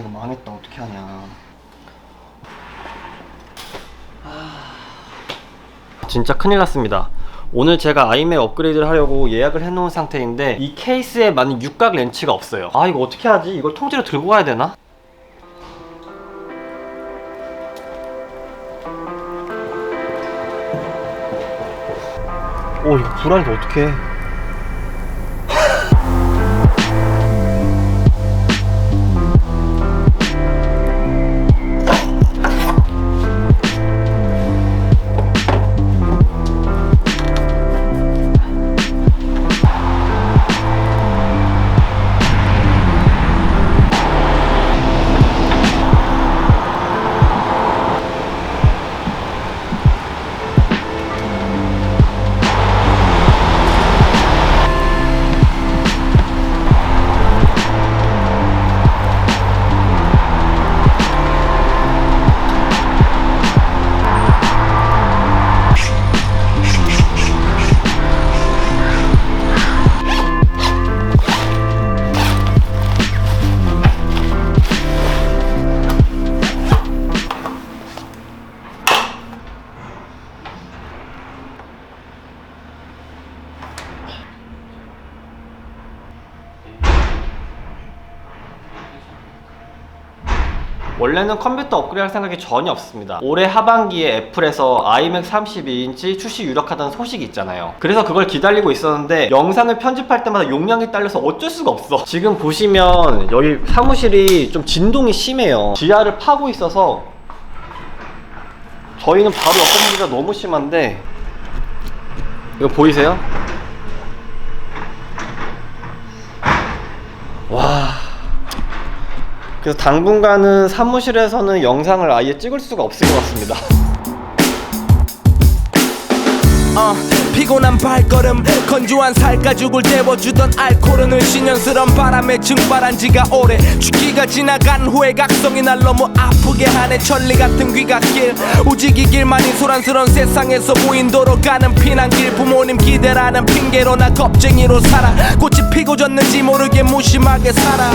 이거 망했다. 어떻게 하냐. 진짜 큰일 났습니다. 오늘 제가 아이맥 업그레이드를 하려고 예약을 해놓은 상태인데 이 케이스에 맞는 육각 렌치가 없어요. 아 이거 어떻게 하지? 이걸 통째로 들고 가야 되나? 오 이거 불안해서 어떡해 원래는 컴퓨터 업그레이드 할 생각이 전혀 없습니다. 올해 하반기에 애플에서 iMac 32인치 출시 유력하다는 소식이 있잖아요. 그래서 그걸 기다리고 있었는데 영상을 편집할 때마다 용량이 딸려서 어쩔 수가 없어. 지금 보시면 여기 사무실이 좀 진동이 심해요. 지하를 파고 있어서 저희는 바로 옆에 소리가 너무 심한데 이거 보이세요? 그래서 당분간은 사무실에서는 영상을 아예 찍을 수가 없을 것 같습니다. 어, 피곤한 발걸음 건조한 살가죽을 데워주던 알코올은 신년스런 바람에 증발한 지가 오래. 주기가 지나간 후에 각성이 날 너무 아프게 하네. 천리 같은 귀갓길 우지기 길만이 소란스런 세상에서 무인도로 가는 피난길. 부모님 기대라는 핑계로 나 겁쟁이로 살아. 꽃이 피고 졌는지 모르게 무심하게 살아.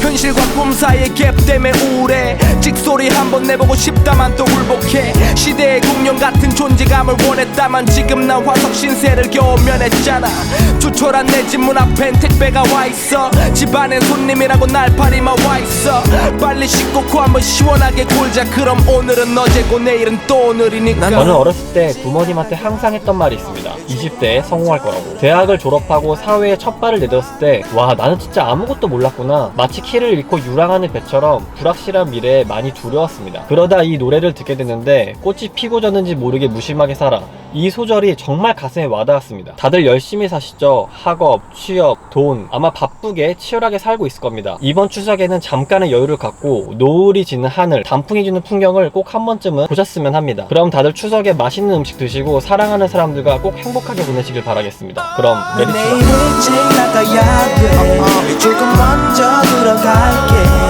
현실과 꿈 사이의 갭 때문에 우울해. 찍소리 한번 내보고 싶다만 또 굴복해. 시대의 공룡 같은 존재감을 원했다만 지금 난 화석 신세를 겨우 면했잖아. 조촐한 내 집 문 앞엔 택배가 와있어. 집안엔 손님이라고 날파리만 와있어. 빨리 씻고 코 한번 시원하게 골자. 그럼 오늘은 어제고 내일은 또 오늘이니까. 저는 어렸을 때 부모님한테 항상 했던 말이 있습니다. 20대에 성공할 거라고. 대학을 졸업하고 사회에 첫 발을 내딛었을 때, 와, 나는 진짜 아무것도 몰랐구나. 마치 키를 잃고 유랑하는 배처럼 불확실한 미래에 많이 두려웠습니다. 그러다 이 노래를 듣게 됐는데, 꽃이 피고 졌는지 모르게 무심하게 살아. 이 소절이 정말 가슴에 와닿았습니다. 다들 열심히 사시죠. 학업, 취업, 돈. 아마 바쁘게 치열하게 살고 있을 겁니다. 이번 추석에는 잠깐의 여유를 갖고 노을이 지는 하늘, 단풍이 주는 풍경을 꼭 한 번쯤은 보셨으면 합니다. 그럼 다들 추석에 맛있는 음식 드시고 사랑하는 사람들과 꼭 행복하게 보내시길 바라겠습니다. 그럼 메리 추석. 나가야 돼 조금 먼저 들어갈게